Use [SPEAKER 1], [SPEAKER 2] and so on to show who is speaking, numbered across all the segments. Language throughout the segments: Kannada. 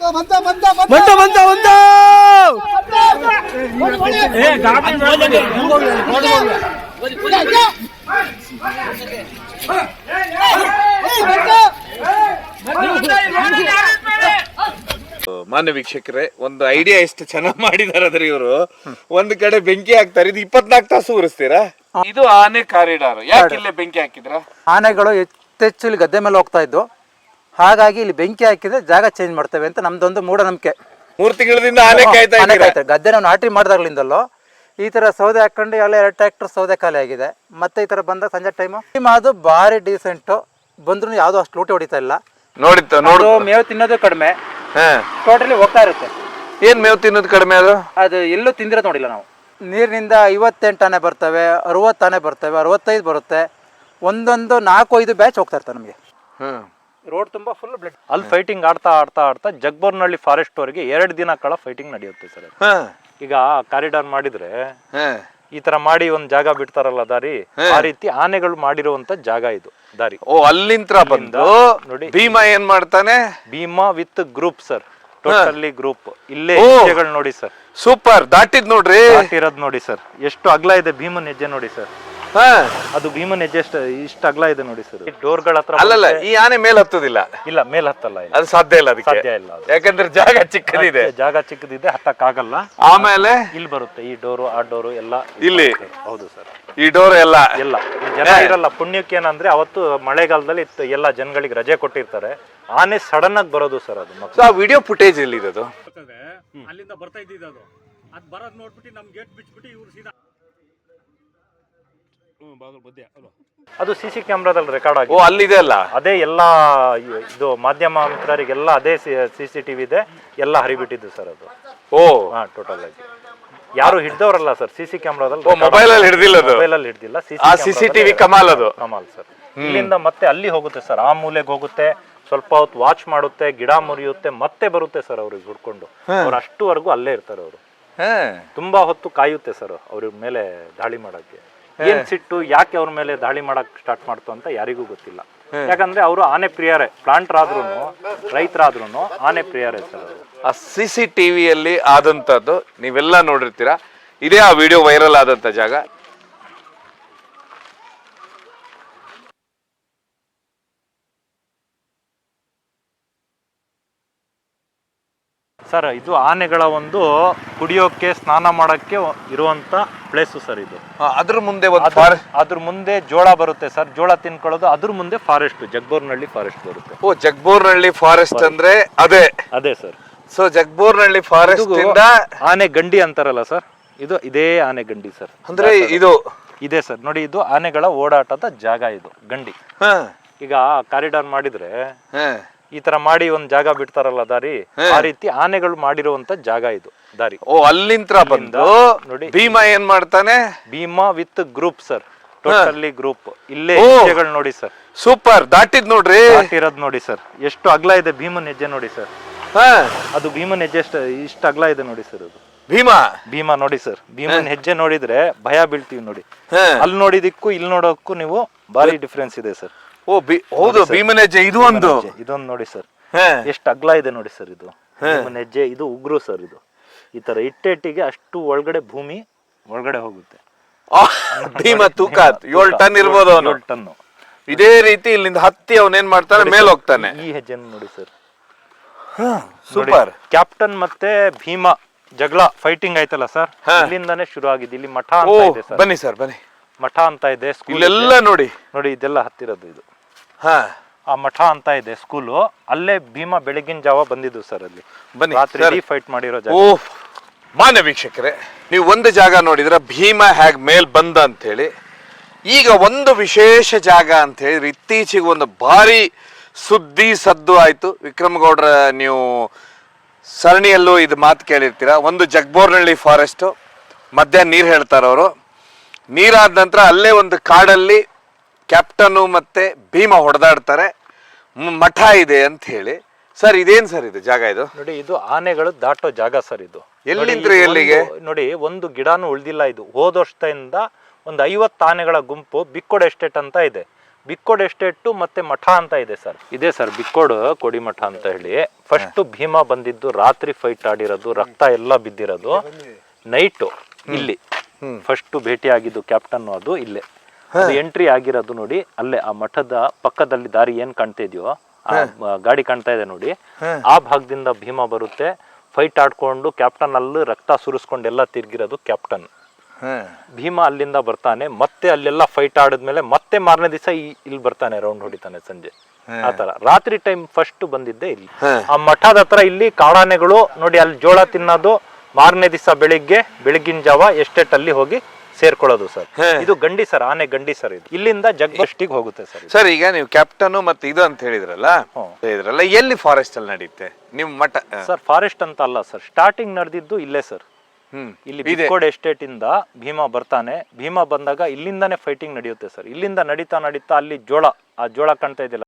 [SPEAKER 1] ಬಂತ ಬಂತ
[SPEAKER 2] ಬಂತ
[SPEAKER 3] ಮಾನ್ಯ ವೀಕ್ಷಕರೇ ಒಂದು ಐಡಿಯಾ ಎಷ್ಟು ಚೆನ್ನಾಗಿ ಮಾಡಿದಾರೆ ಇವರು. ಒಂದ್ ಕಡೆ ಬೆಂಕಿ ಹಾಕ್ತಾರೆ ಇದು ಇಪ್ಪತ್ನಾಲ್ಕು ತಾಸು ಉರಿಸ್ತೀರಾ? ಇದು ಆನೆ ಕಾರಿಡಾರ್. ಯಾಕೆ ಇಲ್ಲೇ ಬೆಂಕಿ ಹಾಕಿದ್ರ?
[SPEAKER 4] ಆನೆಗಳು ಹೆಚ್ಚೆಚ್ಚು ಇಲ್ಲಿ ಗದ್ದೆ ಮೇಲೆ ಹೋಗ್ತಾ ಇದ್ದು. ಹಾಗಾಗಿ ಇಲ್ಲಿ ಬೆಂಕಿ ಹಾಕಿದ್ರೆ ಜಾಗ ಚೇಂಜ್ ಮಾಡ್ತೇವೆ ಅಂತ ನಮ್ದೊಂದು ಮೂಢನಂಬಿಕೆ.
[SPEAKER 3] ಮೂರು ತಿಂಗಳಿಂದ ಆನೆ ಕಾಯ್ತಾ
[SPEAKER 4] ಆನೆ
[SPEAKER 3] ಇದ್ದೀರಾ?
[SPEAKER 4] ಕಾಯ್ತಾರೆ. ಗದ್ದೆ ನಾವು ನಾಟಿ ಮಾಡಿದಾಗಲಿಂದಲ್ಲೋ. ಈ ತರ ಸೌದೆ ಹಾಕೊಂಡು ಎಲ್ಲ ಎರಡು ಟ್ರ್ಯಾಕ್ಟರ್ ಸೌದೆ ಖಾಲಿ ಆಗಿದೆ. ಮತ್ತೆ ಈ ತರ ಬಂದಾಗ ಸಂಜೆ ಟೈಮು ಅದು ಭಾರಿ ಡೀಸೆಂಟು ಬಂದ್ರು ಯಾವ್ದು ಅಷ್ಟು ಲೂಟಿ ಹೊಡಿತಾ ಇಲ್ಲ.
[SPEAKER 3] ನೋಡಿತ್ತು ನೋಡು
[SPEAKER 4] ಅದು ಮೇವು ತಿನ್ನೋದು ಕಡಿಮೆ.
[SPEAKER 3] ಹಾ.
[SPEAKER 4] ಟೋಟಲಿ ಹೋಗ್ತಾ ಇರುತ್ತೆ.
[SPEAKER 3] ಏನ್ ಮೇವು ತಿನ್ನೋದು ಕಡಿಮೆ ಅದು?
[SPEAKER 4] ಅದು ಎಲ್ಲೂ ತಿಂದಿರೋದು ನೋಡಿಲ್ಲ ನಾವು. ನೀರಿನಿಂದ ಐವತ್ತೆಂಟು ಆನೆ ಬರ್ತವೆ ಅರವತ್ತು ಆನೆ ಬರ್ತವೆ ಅರವತ್ತೈದು ಬರುತ್ತೆ. ಒಂದೊಂದು ನಾಲ್ಕು ಐದು ಬ್ಯಾಚ್ ಹೋಗ್ತಾ ಇರ್ತಾರೆ ನಮಗೆ.
[SPEAKER 3] ಹ್ಮ್.
[SPEAKER 4] ರೋಡ್ ತುಂಬಾ ಫುಲ್ ಬ್ಲಡ್
[SPEAKER 5] ಅಲ್ಲಿ ಫೈಟಿಂಗ್ ಆಡ್ತಾ ಆಡ್ತಾ ಆಡ್ತಾ ಜಗ್ಬೋರ್ನಹಳ್ಳಿ ಫಾರೆಸ್ಟ್ ಅವರಿಗೆ ಎರಡು ದಿನ ಕಾಲ ಫೈಟಿಂಗ್ ನಡೆಯುತ್ತೆ ಸರ್. ಈಗ ಕಾರಿಡಾರ್ ಮಾಡಿದ್ರೆ ಈ ತರ ಮಾಡಿ ಒಂದ್ ಜಾಗ ಬಿಡ್ತಾರಲ್ಲ ದಾರಿ ಆ ರೀತಿ ಆನೆಗಳು ಮಾಡಿರುವಂತ ಜಾಗ ಇದು ದಾರಿ.
[SPEAKER 3] ಓ ಅಲ್ಲಿಂತ್ರ ಬಂದು
[SPEAKER 5] ನೋಡಿ.
[SPEAKER 3] ಭೀಮಾ ಏನ್ ಮಾಡ್ತಾನೆ?
[SPEAKER 5] Bhima with group sir totally group ಇಲ್ಲೇ. ಹೆಜ್ಜೆಗಳು ನೋಡಿ ಸರ್
[SPEAKER 3] ಸೂಪರ್ ದಾಟಿದ್ ನೋಡ್ರಿ.
[SPEAKER 5] ಇರೋದ್ ನೋಡಿ ಸರ್ ಎಷ್ಟು ಅಗ್ಲ ಇದೆ ಭೀಮನ್ ಹೆಜ್ಜೆ ನೋಡಿ ಸರ್
[SPEAKER 3] ಹಾ.
[SPEAKER 5] ಅದು ಭೀಮನ್ ಹೆಜ್ಜೆ ಇಷ್ಟ ಇಷ್ಟು ಅಗ್ಲ ಇದೆ ನೋಡಿ ಸರ್. ಡೋರ್ಗಳ ಹತ್ರ
[SPEAKER 3] ಅಲ್ಲಲ್ಲ ಈ ಆನೆ ಮೇಲ್ ಹತ್ತುದಿಲ್ಲ.
[SPEAKER 5] ಇಲ್ಲ ಮೇಲ್ ಹತ್ತಲ್ಲ ಇಲ್ಲ.
[SPEAKER 3] ಅದು ಸಾಧ್ಯ ಇಲ್ಲ ಅದಕ್ಕೆ.
[SPEAKER 5] ಸಾಧ್ಯ ಇಲ್ಲ ಅದು.
[SPEAKER 3] ಯಾಕಂದ್ರೆ ಜಾಗ ಚಿಕ್ಕದಿದೆ.
[SPEAKER 5] ಜಾಗ ಚಿಕ್ಕದಿದೆ ಹತ್ತಕ್ ಆಗಲ್ಲ
[SPEAKER 3] ಆಮೇಲೆ?
[SPEAKER 5] ಇಲ್ಲಿ ಬರುತ್ತೆ ಈ ಡೋರು ಆ ಡೋರು ಎಲ್ಲ
[SPEAKER 3] ಇಲ್ಲಿ?
[SPEAKER 5] ಹೌದು ಸರ್.
[SPEAKER 3] ಈ ಡೋರ್ ಎಲ್ಲ?
[SPEAKER 5] ಇಲ್ಲ ಈ ಜನ ಇರಲ್ಲ ಪುಣ್ಯಕ್ಕೆ ಏನಂದ್ರೆ ಅವತ್ತು ಮಳೆಗಾಲದಲ್ಲಿ ಇತ್ತು ಎಲ್ಲ ಜನಗಳಿಗೆ ರಜೆ ಕೊಟ್ಟಿರ್ತಾರೆ. ಆನೆ ಸಡನ್ ಆಗಿ ಬರೋದು ಸರ್ ಅದು ಮಕ್ಳು.
[SPEAKER 3] ಸೊ ಆ ವಿಡಿಯೋ ಫುಟೇಜ್ ಎಲ್ಲಿ ಇರೋದು
[SPEAKER 6] ಅಲ್ಲಿಂದ ಬರ್ತಾ ಇದ್ದಿದ್ದು ಅದು. ಅದು ಬರೋದು ನೋಡ್ಬಿಟ್ಟು ನಮ್ ಗೇಟ್ ಬಿಚ್ಬಿಟ್ಟು ಇವ್ರು ಸೀದಾ
[SPEAKER 5] ಅದು ಸಿ ಸಿ ಕ್ಯಾಮ್ರಾದಲ್ಲಿ ರೆಕಾರ್ಡ್
[SPEAKER 3] ಓ
[SPEAKER 5] ಅಲ್ಲಿ
[SPEAKER 3] ಇದೆ ಅಲ್ಲ?
[SPEAKER 5] ಅದೇ ಎಲ್ಲ ಇದು ಮಾಧ್ಯಮ ಮಿತ್ರರಿಗೆಲ್ಲ ಅದೇ ಸಿ ಸಿ ಟಿವಿ ಇದೆ ಎಲ್ಲ ಹರಿಬಿಟ್ಟಿದ್ದು ಸರ್ ಅದು.
[SPEAKER 3] ಓ.
[SPEAKER 5] ಹಾ ಟೋಟಲ್ ಆಗಿ. ಯಾರು ಹಿಡ್ದವ್ರಲ್ಲ ಸರ್ ಸಿ ಸಿ ಕ್ಯಾಮ್ರಾದಲ್ಲಿ
[SPEAKER 3] ಓ ಮೊಬೈಲ್ ಅಲ್ಲಿ ಹಿಡ್ದಿಲ್ಲ ಅದು?
[SPEAKER 5] ಮೊಬೈಲ್ ಅಲ್ಲಿ ಹಿಡ್ದಿಲ್ಲ
[SPEAKER 3] ಆ ವಿ ಕಮಾಲ್ ಅದು?
[SPEAKER 5] ಕಮಾಲ್ ಸರ್. ಇಲ್ಲಿಂದ ಮತ್ತೆ ಅಲ್ಲಿ ಹೋಗುತ್ತೆ ಸರ್ ಆ ಮೂಲೆಗೆ ಹೋಗುತ್ತೆ ಸ್ವಲ್ಪ ಹೊತ್ತು ವಾಚ್ ಮಾಡುತ್ತೆ ಗಿಡ ಮುರಿಯುತ್ತೆ ಮತ್ತೆ ಬರುತ್ತೆ ಸರ್ ಅವ್ರಿಗೆ ಹುಡ್ಕೊಂಡು. ಅವ್ರು ಅಷ್ಟುವರೆಗೂ ಅಲ್ಲೇ ಇರ್ತಾರೆ ಅವರು.
[SPEAKER 3] ಹಾ.
[SPEAKER 5] ತುಂಬಾ ಹೊತ್ತು ಕಾಯುತ್ತೆ ಸರ್ ಅವ್ರ ಮೇಲೆ ದಾಳಿ ಮಾಡಕ್ಕೆ. ಏನ್ ಸಿಟ್ಟು ಯಾಕೆ ಅವ್ರ ಮೇಲೆ ದಾಳಿ ಮಾಡಕ್ ಸ್ಟಾರ್ಟ್ ಮಾಡ್ತು ಅಂತ ಯಾರಿಗೂ ಗೊತ್ತಿಲ್ಲ. ಯಾಕಂದ್ರೆ ಅವರು ಆನೆ ಪ್ರಿಯರೇ ಪ್ಲಾಂಟ್ರಾದ್ರೂ ರೈತರಾದ್ರೂ ಆನೆ ಪ್ರಿಯರೇ ಸರ್ ಅವರು.
[SPEAKER 3] ಆ ಸಿ ಸಿ ಟಿವಿಯಲ್ಲಿ ಆದಂತದ್ದು ನೀವೆಲ್ಲ ನೋಡಿರ್ತೀರಾ. ಇದೇ ಆ ವಿಡಿಯೋ ವೈರಲ್ ಆದಂತ ಜಾಗ.
[SPEAKER 5] ಸರ್ ಇದು ಆನೆಗಳ ಒಂದು ಕುಡಿಯೋಕೆ ಸ್ನಾನ ಮಾಡೋಕ್ಕೆ ಇರುವಂತ ಪ್ಲೇಸು ಸರ್ ಇದು.
[SPEAKER 3] ಅದ್ರ ಮುಂದೆ
[SPEAKER 5] ಅದ್ರ- ಮುಂದೆ ಜೋಳ ಬರುತ್ತೆ ಸರ್. ಜೋಳ ತಿನ್ಕೊಳ್ಳೋದು ಅದ್ರ ಮುಂದೆ ಫಾರೆಸ್ಟ್ ಜಗ್ಬೋರ್ನಹಳ್ಳಿ ಫಾರೆಸ್ಟ್ ಬರುತ್ತೆ.
[SPEAKER 3] ಓ ಜಗ್ಬೋರ್ನಹಳ್ಳಿ ಫಾರೆಸ್ಟ್ ಅಂದ್ರೆ ಅದೇ?
[SPEAKER 5] ಅದೇ ಸರ್.
[SPEAKER 3] ಸೊ ಜಗ್ಬೋರ್ನಹಳ್ಳಿ ಫಾರೆಸ್ಟ್ ಇಂದ
[SPEAKER 5] ಆನೆ ಗಂಡಿ ಅಂತಾರಲ್ಲ ಸರ್? ಇದು ಇದೇ ಆನೆ ಗಂಡಿ ಸರ್.
[SPEAKER 3] ಅಂದ್ರೆ ಇದು
[SPEAKER 5] ಇದೆ ಸರ್. ನೋಡಿ ಇದು ಆನೆಗಳ ಓಡಾಟದ ಜಾಗ ಇದು ಗಂಡಿ.
[SPEAKER 3] ಹಾ.
[SPEAKER 5] ಈಗ ಕಾರಿಡಾರ್ ಮಾಡಿದ್ರೆ
[SPEAKER 3] ಹಾ.
[SPEAKER 5] ಈ ತರ ಮಾಡಿ ಒಂದ್ ಜಾಗ ಬಿಡ್ತಾರಲ್ಲ ದಾರಿ ಆ ರೀತಿ ಆನೆಗಳು ಮಾಡಿರುವಂತ ಜಾಗ ಇದು ದಾರಿ.
[SPEAKER 3] ಓ ಅಲ್ಲಿಂತ್ರ ಬಂದು
[SPEAKER 5] ನೋಡಿ.
[SPEAKER 3] ಭೀಮಾ ಏನ್ ಮಾಡ್ತಾನೆ?
[SPEAKER 5] Bhima with group sir. Totally group. ಇಲ್ಲೇ. ಹೆಜ್ಜೆಗಳು ನೋಡಿ ಸರ್.
[SPEAKER 3] ಸೂಪರ್ ದಾಟಿದ್ ನೋಡ್ರಿ.
[SPEAKER 5] ಇರೋದ್ ನೋಡಿ ಸರ್. ಎಷ್ಟು ಅಗ್ಲ ಇದೆ ಭೀಮನ್ ಹೆಜ್ಜೆ ನೋಡಿ ಸರ್. ಅದು ಭೀಮನ್ ಹೆಜ್ಜೆ ಎಷ್ಟು ಇಷ್ಟು ಅಗ್ಲ ಇದೆ ನೋಡಿ ಸರ್ ಅದು.
[SPEAKER 3] ಭೀಮಾ?
[SPEAKER 5] ಭೀಮಾ ನೋಡಿ ಸರ್. ಭೀಮನ್ ಹೆಜ್ಜೆ ನೋಡಿದ್ರೆ ಭಯ ಬೀಳ್ತೀವಿ ನೋಡಿ. ಅಲ್ಲಿ ನೋಡಿದಕ್ಕೂ ಇಲ್ಲಿ ನೋಡೋಕ್ಕೂ ನೀವು ಭಾರಿ ಡಿಫ್ರೆನ್ಸ್ ಇದೆ ಸರ್.
[SPEAKER 3] ಓ ಬಿ- ಹೌದು ಭೀಮನ ಹೆಜ್ಜೆ ಇದು ಒಂದು.
[SPEAKER 5] ಇದೊಂದು ನೋಡಿ ಸರ್.
[SPEAKER 3] ಹಾ.
[SPEAKER 5] ಎಷ್ಟು ಅಗ್ಲ ಇದೆ ನೋಡಿ ಸರ್ ಇದು. ಭೀಮನ ಹೆಜ್ಜೆ ಇದು ಉಗ್ರು ಸರ್ ಇದು. ಈ ತರ ಇಟ್ಟೆಟ್ಟಿಗೆ ಅಷ್ಟು ಒಳಗಡೆ ಭೂಮಿ ಒಳಗಡೆ ಹೋಗುತ್ತೆ.
[SPEAKER 3] ಆ, ಭೀಮ ತೂಕ. ಏಳು ಟನ್ ಇರ್ಬೋದು ಅವನು.
[SPEAKER 5] Ton ton.
[SPEAKER 3] ಇದೇ ರೀತಿ ಇಲ್ಲಿಂದ ಹತ್ತಿ ಅವನೇನ್ ಮಾಡ್ತಾನೆ ಮೇಲೆ ಹೋಗ್ತಾನೆ.
[SPEAKER 5] ಈ ಹೆಜ್ಜೆ ನೋಡಿ ಸರ್.
[SPEAKER 3] ಸೂಪರ್.
[SPEAKER 5] ಕ್ಯಾಪ್ಟನ್ ಮತ್ತೆ ಭೀಮ ಜಗಳ ಫೈಟಿಂಗ್ ಆಯ್ತಲ್ಲ ಸರ್? ಇಲ್ಲಿಂದಾನೇ ಶುರು ಆಗಿದೆ. ಇಲ್ಲಿ ಮಠ
[SPEAKER 3] ಓ
[SPEAKER 5] ಅಂತ ಇದೆ ಸರ್.
[SPEAKER 3] ಬನ್ನಿ ಸರ್ ಬನ್ನಿ.
[SPEAKER 5] ಮಠ ಅಂತ ಇದೆ ಸ್ಕೂಲ್
[SPEAKER 3] ಎಲ್ಲ ನೋಡಿ.
[SPEAKER 5] ನೋಡಿ ಇದೆಲ್ಲ ಹತ್ತಿರದ್ದು ಇದು.
[SPEAKER 3] ಹಾ.
[SPEAKER 5] ಆ ಮಠ ಅಂತ ಇದೆ ಸ್ಕೂಲು ಅಲ್ಲೇ ಭೀಮಾ ಬೆಳಗಿನ ಜಾವ ಬಂದಿದ್ದು ಸರ್ ಅಲ್ಲಿ.
[SPEAKER 3] ಬನ್ನಿ,
[SPEAKER 5] ರಾತ್ರಿ. ಫೈಟ್ ಮಾಡಿರೋ ಜಾಗ.
[SPEAKER 3] ಓ ಮಾನ್ಯ ವೀಕ್ಷಕರೇ ನೀವು ಒಂದು ಜಾಗ ನೋಡಿದ್ರೆ ಭೀಮ ಹ್ಯಾಗ್ ಮೇಲ್ ಬಂದ ಅಂತ ಹೇಳಿ ಈಗ ಒಂದು ವಿಶೇಷ ಜಾಗ ಅಂತ ಹೇಳಿದ್ರೆ ಇತ್ತೀಚೆಗೆ ಒಂದು ಭಾರಿ ಸುದ್ದಿ ಸದ್ದು ಆಯಿತು. ವಿಕ್ರಮಗೌಡರ ನೀವು ಸರಣಿಯಲ್ಲೂ ಇದು ಮಾತು ಕೇಳಿರ್ತೀರ? ಒಂದು ಜಗ್ಬೋರ್ನಹಳ್ಳಿ ಫಾರೆಸ್ಟ್ ಮಧ್ಯಾಹ್ನ ನೀರು ಹೇಳ್ತಾರೆ ಅವರು ನೀರಾದ ನಂತರ ಅಲ್ಲೇ ಒಂದು ಕಾಡಲ್ಲಿ ಕ್ಯಾಪ್ಟನು ಮತ್ತೆ ಭೀಮ ಹೊಡೆದಾಡ್ತಾರೆ. ಮಠ ಇದೆ ಅಂತ ಹೇಳಿ. ಸರ್ ಇದೇನು ಸರ್ ಇದು ಜಾಗ ಇದು?
[SPEAKER 5] ನೋಡಿ ಇದು ಆನೆಗಳು ದಾಟೋ ಜಾಗ ಸರ್ ಇದು.
[SPEAKER 3] ಎಲ್ಲಿ
[SPEAKER 5] ನೋಡಿ,
[SPEAKER 3] ಎಲ್ಲಿಗೆ?
[SPEAKER 5] ನೋಡಿ ಒಂದು ಗಿಡನೂ ಉಳ್ದಿಲ್ಲ ಇದು. ಹೋದ ವರ್ಷದಿಂದ ಒಂದು ಐವತ್ತು ಆನೆಗಳ ಗುಂಪು ಬಿಕ್ಕೋಡ್ ಎಸ್ಟೇಟ್ ಅಂತ ಇದೆ. ಬಿಕ್ಕೋಡ್ ಎಸ್ಟೇಟು ಮತ್ತೆ ಮಠ ಅಂತ ಇದೆ ಸರ್. ಇದೆ ಸರ್ ಬಿಕ್ಕೋಡ್ ಕೋಡಿ ಮಠ ಅಂತ ಹೇಳಿ. ಫಸ್ಟ್ ಭೀಮ ಬಂದಿದ್ದು ರಾತ್ರಿ ಫೈಟ್ ಆಡಿರೋದು ರಕ್ತ ಎಲ್ಲ ಬಿದ್ದಿರೋದು. ನೈಟು ಇಲ್ಲಿ. ಫಸ್ಟ್ ಭೇಟಿ ಆಗಿದ್ದು ಕ್ಯಾಪ್ಟನ್ ಅದು ಇಲ್ಲೇ. ಎಂಟ್ರಿ ಆಗಿರೋದು ನೋಡಿ ಅಲ್ಲೇ ಆ ಮಠದ ಪಕ್ಕದಲ್ಲಿ ದಾರಿ ಏನ್ ಕಾಣ್ತಾ ಇದೆಯೋ ಆ ಗಾಡಿ ಕಾಣ್ತಾ ಇದೆ ನೋಡಿ. ಆ ಭಾಗದಿಂದ ಭೀಮ ಬರುತ್ತೆ. ಫೈಟ್ ಆಡ್ಕೊಂಡು ಕ್ಯಾಪ್ಟನ್ ಅಲ್ಲಿ ರಕ್ತ ಸುರಿಸ್ಕೊಂಡು ಎಲ್ಲ ತಿರ್ಗಿರೋದು ಕ್ಯಾಪ್ಟನ್ ಭೀಮ ಅಲ್ಲಿಂದ ಬರ್ತಾನೆ ಮತ್ತೆ ಅಲ್ಲೆಲ್ಲ ಫೈಟ್ ಆಡಿದ್ಮೇಲೆ ಮತ್ತೆ ಮಾರನೇ ದಿವಸ ಇಲ್ಲಿ ಬರ್ತಾನೆ ರೌಂಡ್ ಹೊಡಿತಾನೆ ಸಂಜೆ. ಆತರ ರಾತ್ರಿ ಟೈಮ್ ಫಸ್ಟ್ ಬಂದಿದ್ದೆ ಇಲ್ಲಿ. ಆ ಮಠದ ಹತ್ರ ಇಲ್ಲಿ ಕಾಡಾನೆಗಳು ನೋಡಿ ಅಲ್ಲಿ ಜೋಳ ತಿನ್ನೋದು ಮಾರನೇ ದಿವಸ ಬೆಳಿಗ್ಗೆ ಬೆಳಗಿನ ಜಾವ ಎಸ್ಟೇಟ್ ಅಲ್ಲಿ ಹೋಗಿ ಸೇರ್ಕೊಳ್ಳೋದು ಸರ್. ಇದು ಗಂಡಿ ಸರ್ ಆನೆ ಗಂಡಿ ಸರ್ ಇದು. ಇಲ್ಲಿಂದ ಜಗ್ಬಸ್ಟಿಗೆ ಹೋಗುತ್ತೆ ಸರ್ ಇದು.
[SPEAKER 3] ಸರ್ ಈಗ ನೀವು ಕ್ಯಾಪ್ಟನ್ ಮತ್ತೆ ಇದು ಅಂತ ಹೇಳಿದ್ರಲ್ಲ
[SPEAKER 5] ಹ್ಮ್.
[SPEAKER 3] ಹೇಳಿದ್ರಲ್ಲ ಎಲ್ಲಿ ಫಾರೆಸ್ಟ್ ಅಲ್ಲಿ ನಡೆಯುತ್ತೆ? ನಿಮ್ ಮಠ ಆ,
[SPEAKER 5] ಸರ್ ಫಾರೆಸ್ಟ್ ಅಂತ ಅಲ್ಲ ಸರ್ ಸ್ಟಾರ್ಟಿಂಗ್ ನಡೆದಿದ್ದು ಇಲ್ಲೇ ಸರ್.
[SPEAKER 3] ಹ್ಮ್
[SPEAKER 5] ಇಲ್ಲಿ ಬಿಕೋಡ್ ಎಸ್ಟೇಟ್ ಇಂದ ಭೀಮಾ ಬರ್ತಾನೆ. ಭೀಮಾ ಬಂದಾಗ ಇಲ್ಲಿಂದಾನೇ ಫೈಟಿಂಗ್ ನಡೆಯುತ್ತೆ ಸರ್. ಇಲ್ಲಿಂದ ನಡೀತಾ ನಡೀತಾ ಅಲ್ಲಿ ಜೋಳ ಆ ಜೋಳ ಕಾಣ್ತಾ ಇದೆಯಲ್ಲ.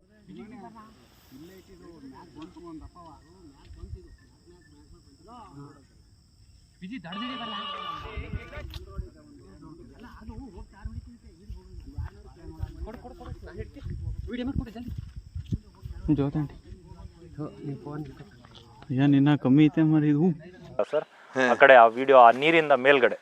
[SPEAKER 1] ಜೋತಂಟಿ ಅಯ್ಯ ನಿನ್ನ ಕಮ್ಮಿ ಐತೆ ಮರಿ ಇದು.
[SPEAKER 5] ಸರ್ ಆ ಕಡೆ ಆ ವಿಡಿಯೋ ಆ ನೀರಿಂದ ಮೇಲ್ಗಡೆ.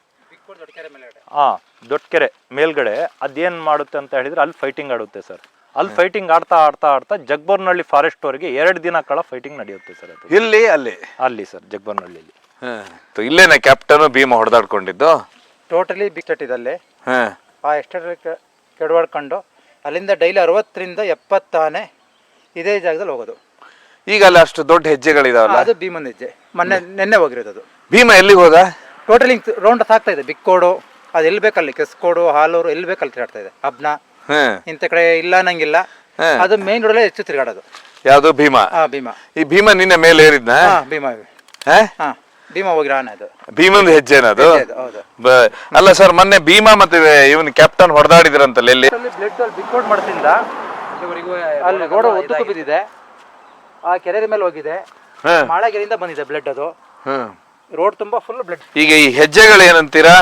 [SPEAKER 5] ಹಾ ದೊಡ್ಡಕೆರೆ ಮೇಲ್ಗಡೆ ಅದೇನ್ ಮಾಡುತ್ತೆ ಅಂತ ಹೇಳಿದ್ರೆ ಅಲ್ಲಿ ಫೈಟಿಂಗ್ ಆಡುತ್ತೆ ಸರ್. ಅಲ್ಲಿ ಫೈಟಿಂಗ್ ಆಡ್ತಾ ಆಡ್ತಾ ಆಡ್ತಾ ಜಗ್ಬರ್ನಳ್ಳಿ ಫಾರೆಸ್ಟ್ ವರೆಗೆ ಎರಡು ದಿನ ಕಾಲ ಫೈಟಿಂಗ್ ನಡೆಯುತ್ತೆ ಸರ್ ಅದು.
[SPEAKER 3] ಇಲ್ಲಿ ಅಲ್ಲಿ?
[SPEAKER 5] ಅಲ್ಲಿ ಸರ್ ಜಗ್ಬರ್ನಹಳ್ಳಿಲಿ
[SPEAKER 3] ಇಲ್ಲೇನೆ ಇಲ್ಲೇನ ಕ್ಯಾಪ್ಟನ್ ಭೀಮ ಹೊಡೆದಾಡ್ಕೊಂಡಿದ್ದು?
[SPEAKER 4] ಟೋಟಲಿ ಬಿಗ್ ಇದೆ ಅಲ್ಲಿ.
[SPEAKER 3] ಹ.
[SPEAKER 4] ಆ ಎಸ್ಟೇಟ್ ಕೆಡವಾಡ್ಕೊಂಡು ಅಲ್ಲಿಂದ ಡೈಲಿ ಅರವತ್ತರಿಂದ ಎಪ್ಪತ್ತಾನೆ ಇದೇ ಜಾಗದಲ್ಲಿ ಹೋಗೋದು.
[SPEAKER 3] ಈಗ ಅಲ್ಲಿ ಅಷ್ಟು ದೊಡ್ಡ ಹೆಜ್ಜೆಗಳಿದಾವಲ್ಲ?
[SPEAKER 4] ಅದು ಭೀಮನ್ ಹೆಜ್ಜೆ. ಮೊನ್ನೆ ನಿನ್ನೆ ಹೋಗಿರೋದು ಅದು
[SPEAKER 3] ಭೀಮ ಎಲ್ಲಿಗೆ ಹೋದ?
[SPEAKER 4] ಟೋಟಲಿ ರೌಂಡ್ ಆಗ್ತಾ ಇದೆ ಬಿಕ್ಕೋಡು ಅದು ಎಲ್ಲಿ ಬೇಕಲ್ಲಿ ಕೆಸ್ಕೋಡು ಹಾಲೂರು ಎಲ್ಲಿ ಬೇಕಲ್ಲಿ ತಿರುಗಾಡ್ತಾ ಇದೆ.
[SPEAKER 3] ಅಬ್ನ
[SPEAKER 4] ಇಂಥ ಕಡೆ ಇಲ್ಲ ಅನ್ನಂಗಿಲ್ಲ ಅದು ಮೇನ್ ರೋಡಲ್ಲೇ ಹೆಚ್ಚು ತಿರುಗಾಡೋದು.
[SPEAKER 3] ಯಾವುದು ಭೀಮ?
[SPEAKER 4] ಆ ಭೀಮಾ.
[SPEAKER 3] ಈ ಭೀಮ ನಿನ್ನೆ ಮೇಲೆ ಏರಿದ್ನ?
[SPEAKER 4] ಹಾ ಭೀಮಾ.
[SPEAKER 3] ಹ?
[SPEAKER 4] ಭೀಮಾ ಹೋಗಿರೋ ಅದು.
[SPEAKER 3] ಭೀಮಂದು ಹೆಜ್ಜೆನದು
[SPEAKER 4] ಹೆಜ್ಜೆ ಅದು, ಹೌದು.
[SPEAKER 3] ಬ- ಅಲ್ಲ ಸರ್ ಮೊನ್ನೆ ಭೀಮ ಮತ್ತೆ ಇವನ್ ಕ್ಯಾಪ್ಟನ್ ಹೊಡೆದಾಡಿದ್ರಂತಲ್ಲ ಎಲ್ಲಿ?
[SPEAKER 4] ಬ್ಲಡ್ ಅಲ್ಲಿ ಬಿಕ್ಕೋಡ್ ಮಾಡ್ತಿಂದ ಅಲ್ಲಿ ರೋಡ್ ಉದ್ದಕ್ಕೂ ಬಿದ್ದಿದೆ. ಆ ಕೆರೆ ಮೇಲೆ ಹೋಗಿದೆ.
[SPEAKER 3] ಹ.
[SPEAKER 4] ಮಾಳಗೆರೆಯಿಂದ ಬಂದಿದೆ ಬ್ಲಡ್ ಅದು.
[SPEAKER 3] ಹ್ಮ್
[SPEAKER 4] ರೋಡ್ ತುಂಬಾ ಫುಲ್ ಬ್ಲಡ್
[SPEAKER 3] ಈಗ ಈ ಹೆಜ್ಜೆಗಳು ಏನಂತೀರಾ?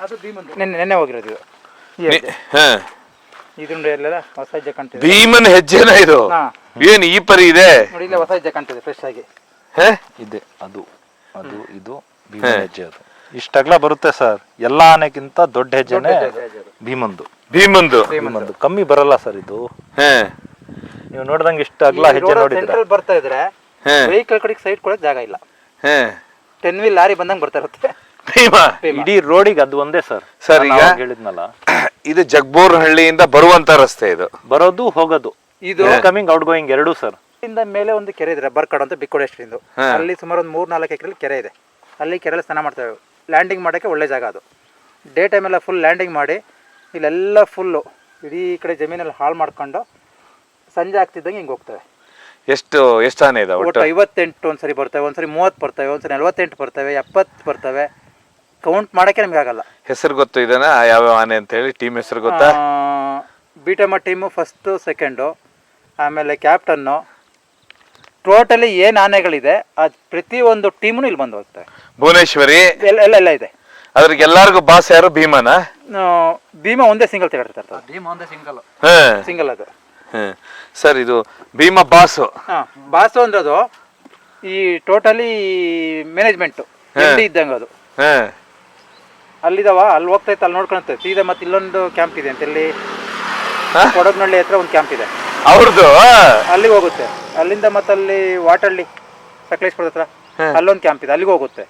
[SPEAKER 4] ಅದು ಭೀಮನ್ ನೆನ್ನೆ ನೆನ್ನೆ ಹೋಗಿರೋದು ಇದು. ಈ
[SPEAKER 3] ನಿ-
[SPEAKER 4] ಹೆಜ್ಜೆ.
[SPEAKER 3] ಹ.
[SPEAKER 4] ಇದೊಂದು ಎಲ್ಲೆಲ್ಲ ಹೊಸ ಹೆಜ್ಜೆ ಕಾಣ್ತಿದೆ.
[SPEAKER 3] ಭೀಮನ್ ಹೆಜ್ಜೆನ ಇದು?
[SPEAKER 4] ಹಾ.
[SPEAKER 3] ಏನ್ ಈ ಪರಿ ಇದೆ?
[SPEAKER 4] ನೋಡಿ ಇಲ್ಲೇ ಹೊಸ ಹೆಜ್ಜೆ ಕಾಣ್ತಿದೆ ಫ್ರೆಶ್ ಆಗಿ.
[SPEAKER 3] ಹೇ?
[SPEAKER 5] ಇದೆ ಅದು. ಅದು ಇದು ಭೀಮ ಹೆಜ್ಜೆ ಅದು. ಇಷ್ಟಗ್ಲ ಬರುತ್ತೆ ಸರ್. ಎಲ್ಲಾ ಆನೆಗಿಂತ ದೊಡ್ಡ ಹೆಜ್ಜೆನೆ ಭೀಮಂದು.
[SPEAKER 3] ಭೀಮಂದು.
[SPEAKER 5] ಭೀಮಂದು. ಕಮ್ಮಿ ಬರಲ್ಲ ಸರ್ ಇದು.
[SPEAKER 3] ಹ.
[SPEAKER 5] ನೀವು ನೋಡ್ದಂಗೆ ಇಷ್ಟ ಅಗ್ಲ ಹೆಜ್ಜೆ ನೋಡಿದ್ರೆ.
[SPEAKER 4] ಸೆಂಟ್ರಲ್ ಬರ್ತಾ ಇದ್ರೆ. ವೆಹಿಕಲ್ ಕಡೆಗೆ ಸೈಡ್ ಕೊಡಕ್ ಜಾಗ ಇಲ್ಲ.
[SPEAKER 3] ಹ.
[SPEAKER 4] ಟೆನ್ ವೀಲ್ ಲಾರಿ ಬಂದಂಗೆ ಬರ್ತಾ ಇರುತ್ತೆ.
[SPEAKER 5] ಇಡೀ ರೋಡಿಗೆ ಅದು ಒಂದೇ ಸರ್.
[SPEAKER 3] ಸರ್
[SPEAKER 5] ನಾನು
[SPEAKER 3] ಈಗ-
[SPEAKER 5] ಹೇಳಿದ್ನಲ್ಲ.
[SPEAKER 3] ಇದು ಜಗ್ಬೋರ್ ಹಳ್ಳಿಯಿಂದ ಬರುವಂತ ರಸ್ತೆ ಇದು.
[SPEAKER 5] ಬರೋದು ಹೋಗೋದು.
[SPEAKER 4] ಇದು
[SPEAKER 5] ಕಮಿಂಗ್ ಔಟ್ ಗೋಯಿಂಗ್ ಎರಡು ಸರ್.
[SPEAKER 4] ಇಂದ ಮೇಲೆ ಒಂದು ಕೆರೆ ಇದೆ ರಬ್ಬರ್ ಕಾಡು ಅಂತ ಬಿಕ್ಕೋಡ್ ಎಷ್ಟಿಂದು
[SPEAKER 3] ಹಾ.
[SPEAKER 4] ಅಲ್ಲಿ ಸುಮಾರು ಒಂದು ಮೂರ್ ನಾಲ್ಕು ಎಕರೆ ಕೆರೆ ಇದೆ. ಅಲ್ಲಿ ಕೆರೆಯಲ್ಲಿ ಸ್ನಾನ ಮಾಡ್ತೇವೆ ಲ್ಯಾಂಡಿಂಗ್ ಮಾಡೋಕ್ಕೆ ಒಳ್ಳೆ ಜಾಗ ಅದು. ಡೇ ಟೈಮೆಲ್ಲ ಫುಲ್ ಲ್ಯಾಂಡಿಂಗ್ ಮಾಡಿ ಇಲ್ಲೆಲ್ಲ ಫುಲ್ಲು ಇಡೀ ಕಡೆ ಜಮೀನಲ್ಲಿ ಹಾಳು ಮಾಡ್ಕೊಂಡು ಸಂಜೆ ಆಗ್ತಿದ್ದಂಗೆ ಹಿಂಗೆ ಹೋಗ್ತವೆ.
[SPEAKER 3] ಎಷ್ಟು ಎಷ್ಟು ಆನೆ ಇದಾವೆ
[SPEAKER 4] ಒಟ್ಟು?
[SPEAKER 3] ಒಟ್ಟು
[SPEAKER 4] ಐವತ್ತೆಂಟು ಒಂದ್ಸರಿ ಬರ್ತವೆ ಒಂದ್ಸರಿ ಮೂವತ್ತು ಬರ್ತವೆ ಒಂದ್ಸರಿ ನಲ್ವತ್ತೆಂಟು ಬರ್ತವೆ ಎಪ್ಪತ್ತು ಬರ್ತವೆ. ಕೌಂಟ್ ಮಾಡೋಕ್ಕೆ ನಮ್ಗೆ ಆಗಲ್ಲ.
[SPEAKER 3] ಹೆಸರು ಗೊತ್ತು ಇದನ್ನ ಯಾವ ಆನೆ ಅಂತ ಹೇಳಿ ಟೀಮ್ ಹೆಸರು ಗೊತ್ತಾ?
[SPEAKER 4] ಬಿಟಮ ಟೀಮು ಫಸ್ಟು ಸೆಕೆಂಡು ಆಮೇಲೆ ಕ್ಯಾಪ್ಟನ್ನು ಟೋಟಲಿ ಏನ್ ಆನೆಗಳಿದೆ ಅದು ಪ್ರತಿಯೊಂದು ಟೀಮ್ ಇಲ್ಲಿ ಬಂದು ಹೋಗ್ತವೆ
[SPEAKER 3] ಭುವನೇಶ್ವರಿ.
[SPEAKER 4] ಎಲ್ಲ ಎಲ್ಲ ಎಲ್ಲ ಇದೆ.
[SPEAKER 3] ಅದ್ರಿಗೆ ಎಲ್ಲಾರ್ಗು ಬಾಸ್ ಯಾರು? ಭೀಮನ?
[SPEAKER 4] ಭೀಮ ಒಂದೇ ಸಿಂಗಲ್ ತೆಗೆದಿರ್ತಾರೆ
[SPEAKER 3] ಭೀಮ ಒಂದೇ
[SPEAKER 4] ಸಿಂಗಲ್ ಅದು.
[SPEAKER 3] ಹ. ಸರ್ ಇದು ಭೀಮ ಬಾಸು.
[SPEAKER 4] ಹಾಂ ಬಾಸು ಅಂದ್ರೆ ಅದು ಈ ಟೋಟಲಿ ಮ್ಯಾನೇಜ್ಮೆಂಟ್ ಇದ್ದಂಗ ಇದ್ದಂಗೆ ಅದು.
[SPEAKER 3] ಹ.
[SPEAKER 4] ಅಲ್ಲಿದಾವ ಅಲ್ಲಿ ಹೋಗ್ತಾ ಇತ್ತು ಅಲ್ಲಿ ನೋಡ್ಕೊಂತ ಸೀದಾ ಮತ್ತೆ ಇಲ್ಲೊಂದು ಕ್ಯಾಂಪ್ ಇದೆ ಅಂತ ಇಲ್ಲಿ ಕೊಡಗ್ನಳ್ಳಿ ಹತ್ರ ಒಂದು ಕ್ಯಾಂಪ್ ಇದೆ.
[SPEAKER 3] ಅವ್ರದ್ದು
[SPEAKER 4] ಅಲ್ಲಿಗೆ ಹೋಗುತ್ತೆ. ಅಲ್ಲಿಂದ ಮತ್ತೆ ಅಲ್ಲಿ ವಾಟಳ್ಳಿ ಸಕಲೇಶ್ಪುರದ ಹತ್ರ ಅಲ್ಲೊಂದು ಕ್ಯಾಂಪ್ ಇದೆ ಅಲ್ಲಿಗೆ ಹೋಗುತ್ತೆ.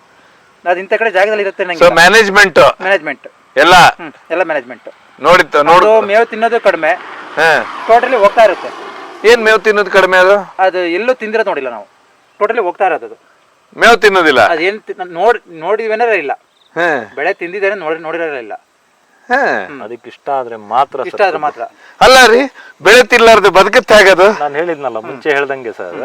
[SPEAKER 4] ಅದು ಇಂಥ ಕಡೆ ಜಾಗದಲ್ಲಿ ಇರುತ್ತೆ
[SPEAKER 3] ಸೊ
[SPEAKER 4] ನಂಗೆ
[SPEAKER 3] ಮ್ಯಾನೇಜ್ಮೆಂಟ್
[SPEAKER 4] ಮ್ಯಾನೇಜ್ಮೆಂಟ್
[SPEAKER 3] ಎಲ್ಲ?
[SPEAKER 4] ಹ್ಮ್ ಎಲ್ಲ ಮ್ಯಾನೇಜ್ಮೆಂಟ್
[SPEAKER 3] ನೋಡಿತ್ತು ನೋಡು
[SPEAKER 4] ಮೇವು ತಿನ್ನೋದು ಕಡಿಮೆ.
[SPEAKER 3] ಹಾ.
[SPEAKER 4] ಟೋಟಲಿ ಹೋಗ್ತಾ ಇರುತ್ತೆ.
[SPEAKER 3] ಏನ್ ಮೇವು ತಿನ್ನೋದು ಕಡಿಮೆ ಅದು?
[SPEAKER 4] ಅದು ಎಲ್ಲೂ ತಿಂದಿರೋದು ನೋಡಿಲ್ಲ ನಾವು. ಟೋಟಲಿ ಹೋಗ್ತಾ ಇರೋದು ಅದು.
[SPEAKER 3] ಮೇವು ತಿನ್ನೋದಿಲ್ಲ?
[SPEAKER 4] ಅದೇನು ನೋಡಿ ನೋಡಿದ್ವೇನಾರ ಇಲ್ಲ.
[SPEAKER 3] ಹ.
[SPEAKER 4] ಬೆಳೆ ತಿಂದಿದ್ದೇನೆ ನೋಡಿ ನೋಡಿರೋ ಇಲ್ಲ.
[SPEAKER 5] ಅದಕ್ಕೆ ಇಷ್ಟ ಆದ್ರೆ ಮಾತ್ರ
[SPEAKER 4] ಇಷ್ಟ ಆದ್ರೆ ಮಾತ್ರ.
[SPEAKER 3] ಅಲ್ಲ ರೀ ಬೆಳೆ ತಿನ್ಲಾರ್ದು ಬದುಕತ್ತೆ ಆಗದು
[SPEAKER 5] ನಾನು ಹೇಳಿದ್ನಲ್ಲ ಮುಂಚೆ ಹೇಳ್ದಂಗೆ ಸರ್.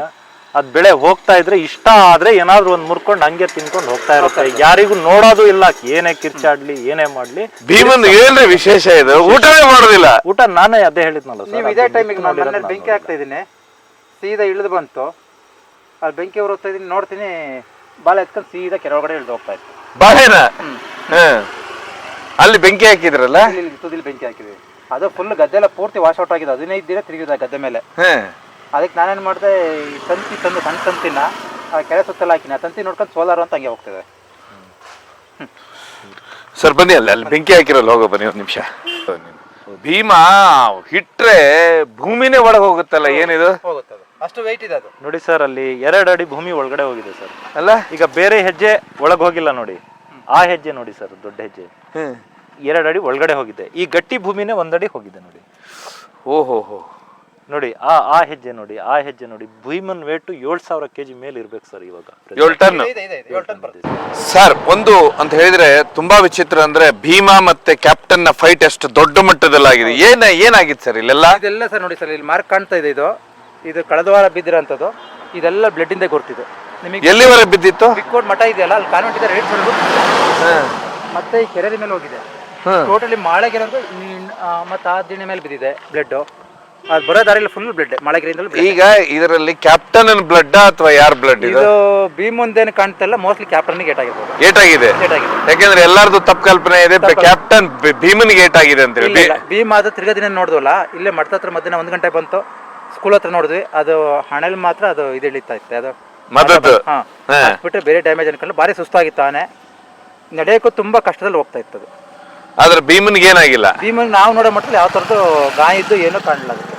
[SPEAKER 5] ಅದ್ ಬೆಳೆ ಹೋಗ್ತಾ ಇದ್ರೆ ಇಷ್ಟ ಆದ್ರೆ ಏನಾದ್ರು ಒಂದ್ ಮುರ್ಕೊಂಡು ಹಂಗೆ ತಿನ್ಕೊಂಡು ಹೋಗ್ತಾ ಇರುತ್ತೆ. ಯಾರಿಗೂ ನೋಡೋದು ಇಲ್ಲ ಏನೇ ಕಿರ್ಚಾಡ್ಲಿ ಏನೇ ಮಾಡ್ಲಿ.
[SPEAKER 3] ಭೀಮನ್ ಏನ್ರಿ ವಿಶೇಷ ಇದು? ಊಟನೇ ಮಾಡೋದಿಲ್ಲ.
[SPEAKER 5] ಊಟ ನಾನೇ ಅದೇ ಹೇಳಿದ್ನಲ್ಲ
[SPEAKER 4] ನೀವು ಇದೇ ಟೈಮಿಗೆ ನಾನು ಬೆಂಕಿ ಹಾಕ್ತಾ ಇದ್ದೀನಿ. ಸೀದಾ ಇಳಿದು ಬಂತು. ಅಲ್ಲಿ ಬೆಂಕಿ ಹೊರತಾ ಇದೀನಿ ಇದ್ದೀನಿ ನೋಡ್ತೀನಿ. ಬಾಳೆ ಎತ್ಕೊಂಡು ಸೀದಾ ಕೆಳಗಡೆ ಇಳಿದು ಹೋಗ್ತಾ ಇತ್ತು.
[SPEAKER 3] ಬಾಳೆನಾ? ಹ ಅಲ್ಲಿ ಬೆಂಕಿ ಹಾಕಿದ್ರಲ್ಲ?
[SPEAKER 4] ಇಲ್ಲಿ ತುದಿಲಿ ಬೆಂಕಿ ಹಾಕಿದ್ವಿ. ಅದು ಫುಲ್ ಗದ್ದೆ ಎಲ್ಲ ಪೂರ್ತಿ ವಾಶ್ ಔಟ್ ಆಗಿದೆ. ಹದಿನೈದು ದಿನ ತಿರುಗಿದ ಗದ್ದೆ ಮೇಲೆ. ಅದಕ್ಕೆ ನಾನೇನು ಮಾಡಿದೆ ಈ ತಂತಿ ತಂದು ಸಣ್ಣ ತಂತಿನ ಆ ಕೆರೆ ಸುತ್ತಲ್ಲ ಹಾಕಿನ. ಆ ತಂತಿ ನೋಡ್ಕೊಂಡು ಸೋಲಾರು ಅಂತ ಹಂಗೆ ಹೋಗ್ತದೆ.
[SPEAKER 3] ಸರ್ ಬನ್ನಿ ಅಲ್ಲಿ ಅಲ್ಲಿ ಬೆಂಕಿ ಹಾಕಿರಲ್ಲ ಹೋಗೋ ಬನ್ನಿ ಒಂದು ನಿಮಿಷ. ಭೀಮಾ ಹಿಟ್ರೆ ಭೂಮಿನೇ ಒಳಗೆ ಹೋಗುತ್ತಲ್ಲ ಏನಿದು?
[SPEAKER 4] ಹೋಗುತ್ತದೆ. ಅಷ್ಟು ವೆಯ್ಟ್ ಇದೆ ಅದು.
[SPEAKER 5] ನೋಡಿ ಸರ್ ಅಲ್ಲಿ ಎರಡು ಅಡಿ ಭೂಮಿ ಒಳಗಡೆ ಹೋಗಿದೆ ಸರ್.
[SPEAKER 3] ಅಲ್ಲ?
[SPEAKER 5] ಈಗ ಬೇರೆ ಹೆಜ್ಜೆ ಒಳಗೆ ಹೋಗಿಲ್ಲ ನೋಡಿ. ಆ ಹೆಜ್ಜೆ ನೋಡಿ ಸರ್ ದೊಡ್ಡ ಹೆಜ್ಜೆ.
[SPEAKER 3] ಹ್ಮ್.
[SPEAKER 5] ಎರಡು ಅಡಿ ಒಳಗಡೆ ಹೋಗಿದೆ. ಈ ಗಟ್ಟಿ ಭೂಮಿನೇ ಒಂದಡಿ ಹೋಗಿದೆ ನೋಡಿ.
[SPEAKER 3] ಓಹೋ ಹೋ
[SPEAKER 5] ನೋಡಿ ಆ ಆ ಹೆಜ್ಜೆ ನೋಡಿ ಆ ಹೆಜ್ಜೆ ನೋಡಿ. ಭೂಮನ್ ವೇಟು ಏಳು ಸಾವಿರ ಕೆಜಿ ಮೇಲೆ ಇರ್ಬೇಕು ಸರ್ ಇವಾಗ.
[SPEAKER 3] ಏಳು ಟನ್.
[SPEAKER 4] ಇದೆ ಇದೆ ಇದೆ ಟನ್
[SPEAKER 3] ಸರ್ ಒಂದು ಅಂತ ಹೇಳಿದ್ರೆ ತುಂಬಾ ವಿಚಿತ್ರ ಅಂದ್ರೆ ಭೀಮಾ ಮತ್ತೆ ಕ್ಯಾಪ್ಟನ್ನ ಫೈಟ್ ಎಷ್ಟು ದೊಡ್ಡ ಮಟ್ಟದಲ್ಲಾಗಿದೆ. ಏನ ಏನಾಗಿತ್ತು ಸರ್ ಇಲ್ಲೆಲ್ಲ?
[SPEAKER 4] ಇದೆಲ್ಲ ಸರ್ ನೋಡಿ ಸರ್ ಇಲ್ಲಿ ಮಾರ್ಕ್ ಕಾಣ್ತಾ ಇದೆ ಇದು. ಇದು ಕಳೆದ ವಾರ ಬಿದ್ದಿರೋಂಥದ್ದು. ಇದೆಲ್ಲ ಬ್ಲಡ್ ಇಂದ ಗುರ್ತಿದ್ದು ನಿಮಗೆ
[SPEAKER 3] ಎಲ್ಲಿವರೆ ಬಿದ್ದಿತ್ತು?
[SPEAKER 4] ಬಿಕ್ಕೋಡ್ ಮಠ ಇದೆಯಲ್ಲ ಅಲ್ಲಿ ಕಾನ್ವೆಂಟ್ ಇದೆ ರೇಟ್ ಮತ್ತೆ ಈ ಕೆರೆ ಮೇಲೆ ಹೋಗಿದೆ. ಟೋಟಲಿ ಮಾಳೆಗೆರೆದು ಮತ್ತೆ ಆ ದಿನ ಮೇಲೆ ಬಿದ್ದಿದೆ ಬ್ಲಡ್ ಅದು ಬರೋ ದಾರಿಯಲ್ಲಿ ಫುಲ್ ಬ್ಲಡ್ ಮಾಳೆಗೆರೆಯಿಂದಲೂ blood.
[SPEAKER 3] ಈಗ ಇದರಲ್ಲಿ ಕ್ಯಾಪ್ಟನ್ ಬ್ಲಡ್ ಅಥವಾ ಯಾರ್ ಬ್ಲಡ್ ಇದು?
[SPEAKER 4] ಇದು ಭೀಮುಂದೇನು ಕಾಣ್ತಲ್ಲ ಮೋಸ್ಟ್ಲಿ ಕ್ಯಾಪ್ಟನ್ ಗೇಟ್ ಆಗಿರ್ಬೋದು.
[SPEAKER 3] ಏಟಾಗಿದೆ.
[SPEAKER 4] ಗೇಟ್ ಆಗಿದೆ.
[SPEAKER 3] ಯಾಕಂದ್ರೆ ಎಲ್ಲಾರ್ದು ತಪ್ಪು ಕಲ್ಪನೆ ಇದೆ ಕ್ಯಾಪ್ಟನ್ ಭೀಮನ್ ಗೇಟ್ ಆಗಿದೆ ಅಂತ
[SPEAKER 4] ಇಲ್ಲ,
[SPEAKER 3] ಹೇಳಿ
[SPEAKER 4] ಇಲ್ಲ. ಭೀಮ್ ಆದ ತಿರ್ಗಾ ದಿನ ನೋಡಿದ್ವಲ್ಲ ಇಲ್ಲೇ ಮಠದ ಹತ್ರ ಮಧ್ಯಾಹ್ನ ಒಂದು ಗಂಟೆ ಬಂತು. ಸ್ಕೂಲ್ ಹತ್ರ ನೋಡಿದ್ವಿ ಅದು ಹಣೆಲ್ ಮಾತ್ರ ಅದು ಇದು ಇಳಿತಾ ಇತ್ತು ಅದು
[SPEAKER 3] ಮದದ್ದು?
[SPEAKER 4] ಹಾ.
[SPEAKER 3] ಹಾ.
[SPEAKER 4] ಬಿಟ್ಟರೆ ಬೇರೆ ಡ್ಯಾಮೇಜ್ ಅನ್ಕೊಂಡು ಭಾರಿ ಸುಸ್ತಾಗಿತ್ತು ಆನೆ. ನಡೆಯೋಕ್ಕೂ ತುಂಬಾ ಕಷ್ಟದಲ್ಲಿ ಹೋಗ್ತಾ ಇತ್ತು ಅದು.
[SPEAKER 3] ಆದ್ರೆ ಭೀಮನ್ಗೆ ಏನಾಗಿಲ್ಲ?
[SPEAKER 4] ಭೀಮನ್ ನಾವು ನೋಡೋ ಮಟ್ಟದಲ್ಲಿ ಯಾವ ತರದ್ದು ಗಾಯ ಇದ್ದು ಏನೂ ಕಾಣಲ್ಲ ಅದಕ್ಕೆ.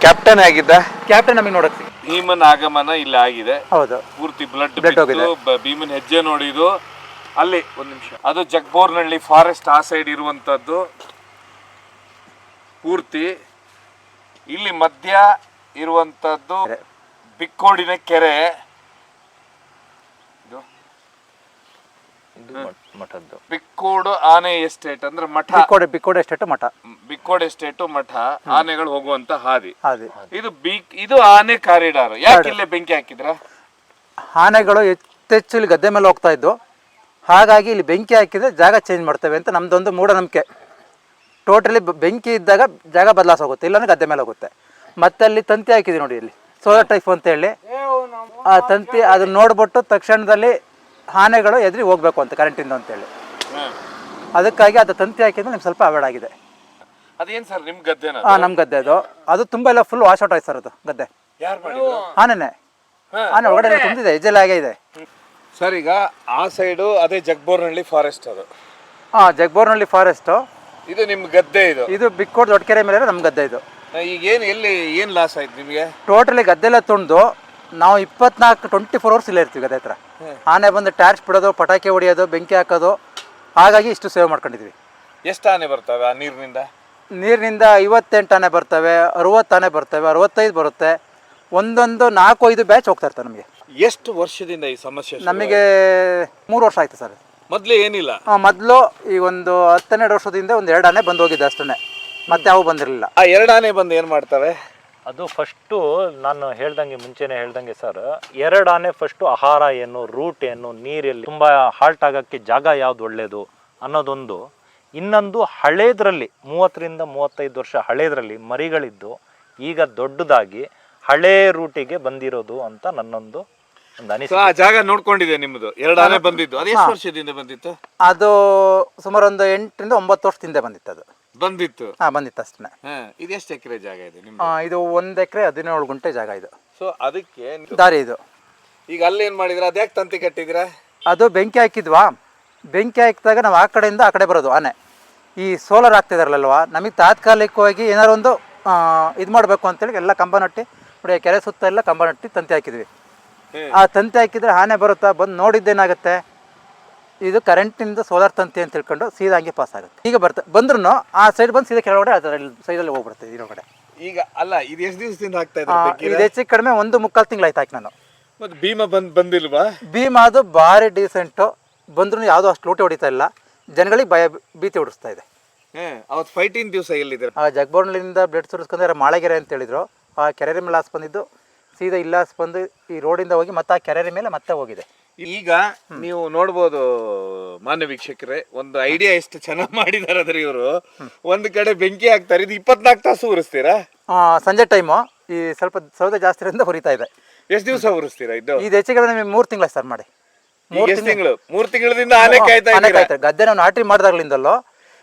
[SPEAKER 3] ಕ್ಯಾಪ್ಟನ್ ಆಗಿದ್ದ
[SPEAKER 4] ಕ್ಯಾಪ್ಟನ್ ನಮಗೆ ನೋಡಕ್ ಸಿಗ್
[SPEAKER 3] ಭೀಮನ್ ಆಗಮನ ಇಲ್ಲಿ ಆಗಿದೆ.
[SPEAKER 4] ಹೌದು.
[SPEAKER 3] ಪೂರ್ತಿ ಬ್ಲಡ್. ಭೀಮನ್ ಹೆಜ್ಜೆ ನೋಡಿದು ಅಲ್ಲಿ ಒಂದ್ ನಿಮಿಷ. ಅದು ಜಗ್ಬೋರ್ನಳ್ಳಿ ಫಾರೆಸ್ಟ್ ಆ ಸೈಡ್ ಇರುವಂತದ್ದು. ಪೂರ್ತಿ. ಇಲ್ಲಿ ಮಧ್ಯ ಇರುವಂತದ್ದು ಬಿಕ್ಕೋಡಿನ ಕೆರೆ. ಇದು.
[SPEAKER 5] ಮಠದ್ದು.
[SPEAKER 3] ಬಿಕ್ಕೋಡು ಆನೆ ಎಸ್ಟೇಟ್ ಅಂದ್ರೆ ಮಠ.
[SPEAKER 4] ಬಿಕ್ಕೋಡೆ ಬಿಕ್ಕೋಡೆ ಎಸ್ಟೇಟ್ ಮಠ.
[SPEAKER 3] ಬಿಕ್ಕೋಡ್ ಎಸ್ಟೇಟ್ ಮಠ. ಆನೆಗಳು ಹೋಗುವಂತ ಹಾದಿ.
[SPEAKER 4] ಹಾದಿ.
[SPEAKER 3] ಇದು ಬಿಕ್ ಇದು ಆನೆ ಕಾರಿಡಾರ್. ಯಾಕೆ ಇಲ್ಲೇ ಬೆಂಕಿ ಹಾಕಿದ್ರ?
[SPEAKER 4] ಆನೆಗಳು ಹೆಚ್ಚೆಚ್ಚು ಇಲ್ಲಿ ಗದ್ದೆ ಮೇಲೆ ಹೋಗ್ತಾ ಇದ್ದು. ಹಾಗಾಗಿ ಇಲ್ಲಿ ಬೆಂಕಿ ಹಾಕಿದ್ರೆ ಜಾಗ ಚೇಂಜ್ ಮಾಡ್ತೇವೆ ಅಂತ ನಮ್ದೊಂದು ಮೂಢನಂಬಿಕೆ. ಟೋಟಲಿ ಬೆಂಕಿ ಇದ್ದಾಗ ಜಾಗ ಬದಲಾಸ ಹೋಗುತ್ತೆ ಇಲ್ಲಾಂದ್ರೆ ಗದ್ದೆ ಮೇಲೆ ಹೋಗುತ್ತೆ. ಮತ್ತೆ ಅಲ್ಲಿ ತಂತಿ ಹಾಕಿದ್ವಿ ನೋಡಿ ಇಲ್ಲಿ. ಸೋಲಾರ್ ಟೈಪ್ ಅಂತ ಹೇಳಿ. ಆ ತಂತಿ ಅದನ್ನ ನೋಡ್ಬಿಟ್ಟು ತಕ್ಷಣದಲ್ಲಿ ಆನೆಗಳು ಎದುರಿ ಹೋಗ್ಬೇಕು ಅಂತ ಕರೆಂಟಿಂದ ಅಂತೇಳಿ ಅದಕ್ಕಾಗಿ ಅದು ತಂತಿ ಹಾಕಿದ್ರೆ ನಿಮ್ಗೆ ಸ್ವಲ್ಪ ಅವಾಯ್ಡ್ ಆಗಿದೆ.
[SPEAKER 3] ಅದೇನು ಸರ್ ನಿಮ್ಮ ಗದ್ದೆ
[SPEAKER 4] ಹಾಂ ನಮ್ಮ ಗದ್ದೆ ಅದು. ಅದು ತುಂಬ ಎಲ್ಲ ಫುಲ್ ವಾಶ್ ಔಟ್ ಆಯ್ತು ಸರ್ ಅದು ಗದ್ದೆ.
[SPEAKER 3] ಯಾರು ಮಾಡಿದ್ರು
[SPEAKER 4] ಆನೆನೆ. ಆನೆ ಒಳಗಡೆ ತುಂಬಿದೆ ಆಗೇ ಇದೆ.
[SPEAKER 3] ಸರ್ ಈಗ ಆ ಸೈಡು ಅದೇ ಜಗ್ಬೋರ್ನಳ್ಳಿ ಫಾರೆಸ್ಟ್ ಅದು.
[SPEAKER 4] ಹಾಂ ಜಗ್ಬೋರ್ನಳ್ಳಿ ಫಾರೆಸ್ಟು
[SPEAKER 3] ಇದು ನಿಮ್ಮ ಗದ್ದೆ ಇದು.
[SPEAKER 4] ಇದು ಬಿಕ್ಕೋಡ್ ದೊಡ್ಡಕೆರೆ ಮೇಲೆ ನಮ್ಮ ಗದ್ದೆ ಇದು.
[SPEAKER 3] ಈಗ ಏನು ಎಲ್ಲಿ ಏನು ಲಾಸ್ ಆಯ್ತು ನಿಮಗೆ?
[SPEAKER 4] ಟೋಟಲಿ ಗದ್ದೆಲ್ಲ ತುಂಡು ನಾವು ಇಪ್ಪತ್ನಾಲ್ಕು ಟ್ವೆಂಟಿ ಫೋರ್ ಅವರ್ಸ್ ಇಲ್ಲೇ ಇರ್ತೀವಿ ಗದ್ದೆ ಹತ್ರ. ಆನೆ ಬಂದು ಟ್ಯಾರ್ಚ್ ಬಿಡೋದು ಪಟಾಕಿ ಹೊಡಿಯೋದು ಬೆಂಕಿ ಹಾಕೋದು ಹಾಗಾಗಿ ಇಷ್ಟು ಸೇವ್ ಮಾಡ್ಕೊಂಡಿದ್ವಿ.
[SPEAKER 3] ಎಷ್ಟು ಆನೆ ಬರ್ತವೆ ಆ ನೀರಿನಿಂದ?
[SPEAKER 4] ನೀರಿನಿಂದ ಐವತ್ತೆಂಟು ಆನೆ ಬರ್ತವೆ ಅರುವತ್ತು ಆನೆ ಬರ್ತವೆ ಅರವತ್ತೈದು ಬರುತ್ತೆ. ಒಂದೊಂದು ನಾಲ್ಕು ಐದು ಬ್ಯಾಚ್ ಹೋಗ್ತಾ ಇರ್ತಾರೆ ನಮಗೆ.
[SPEAKER 3] ಎಷ್ಟು ವರ್ಷದಿಂದ ಈ ಸಮಸ್ಯೆ
[SPEAKER 4] ನಮಗೆ ಮೂರು ವರ್ಷ ಆಯ್ತು ಸರ್.
[SPEAKER 3] ಮೊದಲು ಮೊದ್ಲೇ ಏನಿಲ್ಲ
[SPEAKER 4] ಮೊದಲು ಈ ಒಂದು ಹತ್ತೆರಡು ವರ್ಷದಿಂದ ಒಂದು ಎರಡು ಆನೆ ಬಂದು ಹೋಗಿದೆ ಅಷ್ಟೇ ಮತ್ತೆ ಯಾವ ಬಂದಿರಲಿಲ್ಲ.
[SPEAKER 3] ಆ ಎರಡು ಆನೆ ಬಂದು ಏನು ಮಾಡ್ತವೆ?
[SPEAKER 5] ಅದು ಫಸ್ಟು ನಾನು ಹೇಳ್ದಂಗೆ ಮುಂಚೆನೆ ಹೇಳ್ದಂಗೆ ಸರ್ ಎರಡು ಆನೆ ಫಸ್ಟು ಆಹಾರ ಏನು ರೂಟ್ ಏನು ನೀರೆಲ್ಲಿ ತುಂಬ ಹಾಲ್ಟ್ ಆಗೋಕ್ಕೆ ಜಾಗ ಯಾವ್ದು ಒಳ್ಳೆಯದು ಅನ್ನೋದೊಂದು. ಇನ್ನೊಂದು ಹಳೇದರಲ್ಲಿ ಮೂವತ್ತರಿಂದ ಮೂವತ್ತೈದು ವರ್ಷ ಹಳೇದರಲ್ಲಿ ಮರಿಗಳಿದ್ದು ಈಗ ದೊಡ್ಡದಾಗಿ ಹಳೇ ರೂಟಿಗೆ ಬಂದಿರೋದು ಅಂತ ನನ್ನೊಂದು ಒಂದು ಅನಿಸಿಕೆ.
[SPEAKER 3] ಆ ಜಾಗ ನೋಡ್ಕೊಂಡಿದೆ ನಿಮ್ಮದು ಎರಡು ಆನೆ ಬಂದಿದ್ದು. ಅದು ಎಷ್ಟು ವರ್ಷದಿಂದ ಬಂದಿತ್ತು?
[SPEAKER 4] ಅದು ಸುಮಾರು ಒಂದು ಎಂಟರಿಂದ ಒಂಬತ್ತು ವರ್ಷದಿಂದ ಬಂದಿತ್ತು ಅದು.
[SPEAKER 3] ಬಂದಿತ್ತು?
[SPEAKER 4] ಹಾ ಬಂದಿತ್ತು ಅಷ್ಟೇ.
[SPEAKER 3] ಹಾ ಇದು ಎಷ್ಟು ಎಕರೆ ಜಾಗ ಇದೆ ನಿಮ್ದು?
[SPEAKER 4] ಇದು ಒಂದು ಎಕರೆ ಹದಿನೇಳು ಗುಂಟೆ ಜಾಗ ಇದು.
[SPEAKER 3] ಸೊ ಅದಕ್ಕೆ ನೀವು-
[SPEAKER 4] ದಾರಿ ಇದು.
[SPEAKER 3] ಈಗ ಅಲ್ಲಿ ಏನ್ ಮಾಡಿದ್ರ? ಅದ್ಯಾಕೆ ತಂತಿ ಕಟ್ಟಿದಿರಾ
[SPEAKER 4] ಅದು ಬೆಂಕಿ ಹಾಕಿದ್ವಾ? ಬೆಂಕಿ ಹಾಕಿದಾಗ ನಾವು ಆ ಕಡೆಯಿಂದ ಆ ಕಡೆ ಬರೋದು ಆನೆ. ಈ ಸೋಲಾರ್ ಹಾಕ್ತಿದಾರಲ್ವಾ ನಮಗೆ ತಾತ್ಕಾಲಿಕವಾಗಿ ಏನಾರು ಒಂದು ಇದು ಮಾಡಬೇಕು ಅಂತೇಳಿ ಎಲ್ಲ ಕಂಬ ನಟ್ಟಿ ನೋಡಿ ಕೆರೆ ಸುತ್ತ ಎಲ್ಲ ಕಂಬ ನಟ್ಟಿ ತಂತಿ ಹಾಕಿದ್ವಿ. ಆ ತಂತಿ ಹಾಕಿದ್ರೆ ಆನೆ ಬರುತ್ತಾ? ಬಂದು ನೋಡಿದ್ದೇನಾಗುತ್ತೆ? ಇದು ಕರೆಂಟಿಂದ ಸೋಲಾರ್ ತಂತಿ ಅಂತ ತಿಳ್ಕೊಂಡು ಸೀದಾ ಹಂಗೆ ಪಾಸ್ ಆಗುತ್ತೆ. ಈಗ ಬರ್ತಾ ಬಂದ್ರೂ ಆ ಸೈಡ್ ಬಂದು ಸೀದಾ ಕೆಳಗಡೆ ಅದರಲ್ಲಿ ಸೈಡಲ್ಲಿ ಹೋಗ್ಬಿಡುತ್ತೆ ಕಡೆ
[SPEAKER 3] ಈಗ ಅಲ್ಲ ಇದು ಎಷ್ಟು ದಿವಸದಿಂದ ಆಗ್ತಾ
[SPEAKER 4] ಇದೆ
[SPEAKER 3] ಇದ್ದಾರೆ
[SPEAKER 4] ಇದು ಹೆಚ್ಚು ಕಡಿಮೆ ಒಂದು ಮುಕ್ಕಾಲು ತಿಂಗಳಾಯ್ತು ಹಾಕಿ ನಾನು.
[SPEAKER 3] ಮತ್ತು ಭೀಮ ಬಂದು ಬಂದಿಲ್ವಾ?
[SPEAKER 4] ಭೀಮ ಅದು ಭಾರಿ ಡೀಸೆಂಟು ಬಂದ್ರೂ ಯಾವುದೋ ಅಷ್ಟು ಲೋಟಿ ಹೊಡಿತಾ ಇಲ್ಲ. ಜನಗಳಿಗೆ ಭಯ ಭೀತಿ ಹೊಡಿಸ್ತಾ ಇದೆ.
[SPEAKER 3] ಅವತ್ತು ಫೈಟಿನ್ ದಿವಸ ಎಲ್ಲಿದ್ದಾರೆ
[SPEAKER 4] ಆ ಜಗ್ಬೋರ್ನಲ್ಲಿಂದ ಬ್ಲಡ್ ಸುರಿಸ್ಕೊಂಡ್ರೆ ಮಾಳಗೆರೆ ಅಂತ ಹೇಳಿದ್ರು. ಆ ಕೆರೆ ಮೇಲೆ ಹಾಸ್ ಬಂದಿದ್ದು ಸೀದಾ ಇಲ್ಲ ಹಾಸ್ ಬಂದು ಈ ರೋಡಿಂದ ಹೋಗಿ ಮತ್ತೆ ಆ ಕೆರೆ ಮೇಲೆ ಮತ್ತೆ ಹೋಗಿದೆ.
[SPEAKER 3] ಈಗ ನೀವು ನೋಡ್ಬೋದು ಮಾನ್ಯ ವೀಕ್ಷಕರೇ ಒಂದು ಐಡಿಯಾ ಎಷ್ಟು ಚೆನ್ನಾಗಿ ಮಾಡಿದಾರೆ ಅದ್ರ ಇವರು. ಒಂದ್ ಕಡೆ ಬೆಂಕಿ ಹಾಕ್ತಾರೆ ಇದು ಇಪ್ಪತ್ನಾಲ್ಕು ತಾಸು ಉರಿಸ್ತೀರಾ?
[SPEAKER 4] ಆ, ಸಂಜೆ ಟೈಮು ಈ ಸ್ವಲ್ಪ ಸೌದೆ ಜಾಸ್ತಿ ಇರೋದ್ರಿಂದ ಹುರಿತಾ ಇದೆ.
[SPEAKER 3] ಎಷ್ಟು ದಿವಸ ಉರಿಸ್ತೀರಾ ಇದು?
[SPEAKER 4] ಇದು ಹೆಚ್ಚಿಗೆ ನಿಮ್ಗೆ ಮೂರು ತಿಂಗಳ ಸರ್ ಮಾಡಿ.
[SPEAKER 3] ಮೂರ್ ಎಷ್ಟು ತಿಂಗಳು. ಮೂರ್ ತಿಂಗಳಿಂದ ಆನೆ ಕಾಯ್ತಾ
[SPEAKER 4] ಆನೆ
[SPEAKER 3] ಇದ್ದೀರಾ?
[SPEAKER 4] ಕಾಯ್ತಾರೆ. ಗದ್ದೆ ನಾವು ನಾಟಿ ಮಾಡಿದಾಗ್ಲಿಂದಲೂ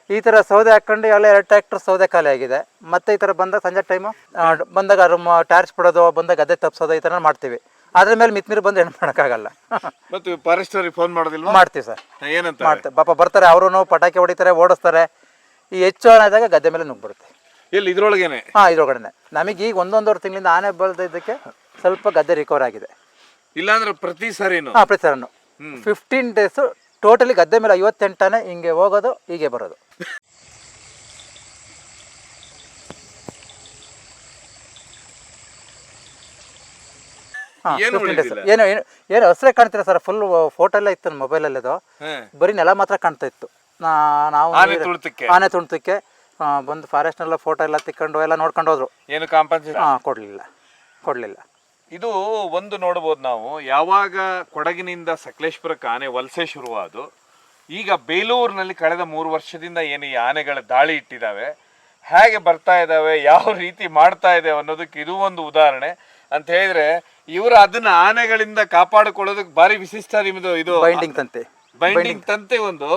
[SPEAKER 4] ಈ ತರ ಸೌದೆ ಹಾಕೊಂಡು ಎಲ್ಲ ಎರಡು ಟ್ರ್ಯಾಕ್ಟರ್ ಸೌದೆ ಖಾಲಿ ಆಗಿದೆ. ಮತ್ತೆ ಈ ತರ ಬಂದಾಗ ಸಂಜೆ ಟೈಮು ಬಂದಾಗ ಟಾರ್ಚ್ ಬಿಡೋದು ಬಂದಾಗ ಗದ್ದೆ ತಪ್ಪಿಸೋದು ಈ ಥರ ಮಾಡ್ತೀವಿ. ಅದ್ರ ಮೇಲೆ ಮಿತ್ಮೀರಿ ಬಂದು ಏನು ಮಾಡೋಕ್ಕಾಗಲ್ಲ.
[SPEAKER 3] ಮತ್ತು ಫಾರೆಸ್ಟ್ ಫೋನ್ ಮಾಡೋದಿಲ್ಲ
[SPEAKER 4] ಮಾಡ್ತೀವಿ ಸರ್.
[SPEAKER 3] ಏನಂತ?
[SPEAKER 4] ಮಾಡ್ತಾರೆ ಪಾಪ ಬರ್ತಾರೆ ಅವರು ಪಟಾಕಿ ಹೊಡಿತಾರೆ ಓಡಿಸ್ತಾರೆ. ಈ ಹೆಚ್ಚು ಆದಾಗ ಗದ್ದೆ ಮೇಲೆ ನುಗ್ಬಿಡುತ್ತೆ
[SPEAKER 3] ಇಲ್ಲಿ ಇದ್ರೊಳಗೇನೆ?
[SPEAKER 4] ಹಾಂ ಇದ್ರೊಳಗಡೆ ನಮಗೆ ಈಗ ಒಂದೊಂದೂವರೆ ತಿಂಗಳಿಂದ ಆನೆ ಬಲ್ದಿದ್ದಕ್ಕೆ ಸ್ವಲ್ಪ ಗದ್ದೆ ರಿಕವರ್ ಆಗಿದೆ.
[SPEAKER 3] ಇಲ್ಲಾಂದ್ರೆ ಪ್ರತಿ ಸರಿನು?
[SPEAKER 4] ಹಾಂ ಪ್ರತಿ ಸರನ್ನು ಫಿಫ್ಟೀನ್ ಡೇಸು ಟೋಟಲಿ ಗದ್ದೆ ಮೇಲೆ ಐವತ್ತೆಂಟನೇ ಹಿಂಗೆ ಹೋಗೋದು ಹೀಗೆ ಬರೋದು.
[SPEAKER 3] ಏನು ಉಳಿದಿಲ್ಲ?
[SPEAKER 4] ಏನು ಏನು ಏನು ಹಸ್ರೆ ಕಾಣ್ತೀರಾ ಸರ್ ಫುಲ್ ಫೋಟೋ ಎಲ್ಲ ಇತ್ತು ಮೊಬೈಲ್ ಅಲ್ಲಿ ಅದು. ಬರೀ ನೆಲ ಮಾತ್ರ ಕಾಣ್ತಾ ಇತ್ತು. ನಾ ನಾವು
[SPEAKER 3] ಆನೆ
[SPEAKER 4] ನೀರು-
[SPEAKER 3] ತುಳಿತಕ್ಕೆ?
[SPEAKER 4] ಆನೆ ತುಳಿತಕ್ಕೆ ಆ, ಬಂದು ಫಾರೆಸ್ಟ್ನೆಲ್ಲ ಫೋಟೋ ಎಲ್ಲ ತಿಕ್ಕೊಂಡು ಎಲ್ಲ ನೋಡ್ಕೊಂಡು ಹೋದ್ರು.
[SPEAKER 3] ಏನು ಕಾಂಪನ್ಸೇಷನ್
[SPEAKER 4] ಹಾಂ ಕೊಡ್ಲಿಲ್ಲ. ಕೊಡಲಿಲ್ಲ.
[SPEAKER 3] ಇದು ಒಂದು ನೋಡ್ಬೋದು ನಾವು ಯಾವಾಗ ಕೊಡಗಿನಿಂದ ಸಕಲೇಶ್ಪುರಕ್ಕೆ ಆನೆ ವಲಸೆ ಶುರುವಾದು ಈಗ ಬೇಲೂರಿನಲ್ಲಿ ಕಳೆದ ಮೂರು ವರ್ಷದಿಂದ ಏನು ಈ ಆನೆಗಳ ದಾಳಿ ಇಟ್ಟಿದ್ದಾವೆ ಹೇಗೆ ಬರ್ತಾ ಇದ್ದಾವೆ ಯಾವ ರೀತಿ ಮಾಡ್ತಾ ಇದೆ ಅನ್ನೋದಕ್ಕೆ ಇದು ಒಂದು ಉದಾಹರಣೆ. ಅಂತ ಹೇಳಿದ್ರೆ ಇವರು ಅದನ್ನ ಆನೆಗಳಿಂದ ಕಾಪಾಡಿಕೊಳ್ಳೋದಕ್ಕೆ ಭಾರಿ ವಿಶಿಷ್ಟ ನಿಮ್ದು ಇದು.
[SPEAKER 4] ಬೈಂಡಿಂಗ್ ತಂತೆ.
[SPEAKER 3] ಬೈಂಡಿಂಗ್ ತಂತೆ ಒಂದು.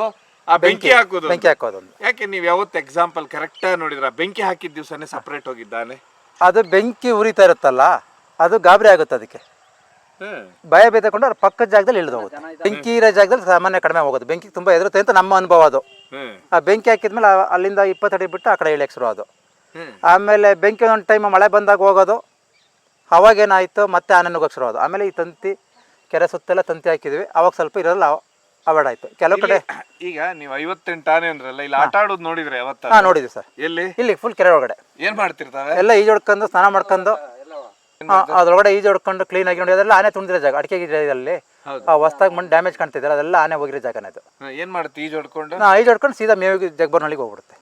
[SPEAKER 3] ಆ ಬೆಂಕಿ. ಹಾಕೋದು.
[SPEAKER 4] ಬೆಂಕಿ ಹಾಕೋದೊಂದು.
[SPEAKER 3] ಯಾಕೆ ನೀವು ಯಾವತ್ತು ಎಕ್ಸಾಂಪಲ್ ಕರೆಕ್ಟಾ ನೋಡಿದ್ರ? ಬೆಂಕಿ ಹಾಕಿದ ದಿವಸನೇ ಸಪ್ರೇಟ್ ಹೋಗಿದ್ದಾನೆ
[SPEAKER 4] ಅದು ಬೆಂಕಿ ಉರಿತಾ ಇರುತ್ತಲ್ಲ ಅದು ಗಾಬರಿ ಆಗುತ್ತೆ ಅದಕ್ಕೆ.
[SPEAKER 3] ಹ್ಮ್
[SPEAKER 4] ಭಯ ಬೇತಕೊಂಡು ಅದ್ರ ಪಕ್ಕದ ಜಾಗದಲ್ಲಿ ಇಳಿದು ಹೋಗುತ್ತೆ. ಬೆಂಕಿ ಇರೋ ಜಾಗದಲ್ಲಿ ಸಾಮಾನ್ಯ ಕಡಿಮೆ ಹೋಗೋದು ಬೆಂಕಿ ತುಂಬಾ ಎದುರುತ್ತೆ ಅಂತ ನಮ್ಮ ಅನುಭವ ಅದು.
[SPEAKER 3] ಹ್ಮ್
[SPEAKER 4] ಆ ಬೆಂಕಿ ಹಾಕಿದ್ಮೇಲೆ ಅಲ್ಲಿಂದ ಇಪ್ಪತ್ತಡಿ ಬಿಟ್ಟು ಆ ಕಡೆ ಇಳಿಯಕ್ಕೆ ಶುರು ಅದು.
[SPEAKER 3] ಹ್ಮ್.
[SPEAKER 4] ಆಮೇಲೆ ಬೆಂಕಿ ಒಂದು ಟೈಮ್ ಮಳೆ ಬಂದಾಗ ಹೋಗೋದು. ಅವಾಗೇನಾಯಿತು ಮತ್ತೆ ಶುರು ಆಗೋದು ಆಮೇಲೆ ಈ ತಂತಿ ಕೆರೆ ಸುತ್ತೆಲ್ಲ ತಂತಿ ಹಾಕಿದ್ವಿ. ಅವಾಗ ಸ್ವಲ್ಪ ಇರೋಲ್ಲ ಅವಾಯ್ಡ್ ಆಯ್ತು. ಕೆಲವು ಕಡೆ
[SPEAKER 3] ಈಗ ನೀವು ಐವತ್ತೆಂಟು ಆನೆ ಅಂದ್ರಲ್ಲ ಇಲ್ಲಿ ಆಟ ಆಡೋದು ನೋಡಿದ್ರೆ ಯಾವತ್ತ
[SPEAKER 4] ಹಾಂ ನೋಡಿದ್ವಿ ಸರ್.
[SPEAKER 3] ಎಲ್ಲಿ?
[SPEAKER 4] ಇಲ್ಲಿ ಫುಲ್ ಕೆರೆ ಒಳಗಡೆ.
[SPEAKER 3] ಏನ್ ಮಾಡ್ತಿರ್ತಾವೆ
[SPEAKER 4] ಎಲ್ಲ ಈಜು ಹೊಡ್ಕೊಂಡು ಸ್ನಾನ ಮಾಡ್ಕೊಂಡು ಆ, ಅದ್ರೊಳಗಡೆ ಈಜು ಹೊಡ್ಕೊಂಡು ಕ್ಲೀನ್ ಆಗಿ ನೋಡಿ ಅದೆಲ್ಲ ಆನೆ ತುಂಬಿದ್ರೆ ಜಾಗ ಅಡಿಕೆ ಗಿಡದಲ್ಲಿ ಆ ಹೊಸ್ದಾಗಿ ಮಣ್ಣು ಡ್ಯಾಮೇಜ್ ಕಾಣ್ತಿದ್ದಾರೆ ಅದೆಲ್ಲ ಆನೆ ಹೋಗಿರೋ ಜಾಗನೇ ಅದು.
[SPEAKER 3] ಹಾ, ಏನ್ ಮಾಡುತ್ತೆ ಈಜ್ ಹೊಡ್ಕೊಂಡು?
[SPEAKER 4] ನಾ ಈಜು ಹೊಡ್ಕೊಂಡು ಸೀದಾ ಮೇವಿಗೆ ಜಗ್ಬರ್ನಳ್ಳಿಗೆ ಹೋಗ್ಬಿಡುತ್ತೆ.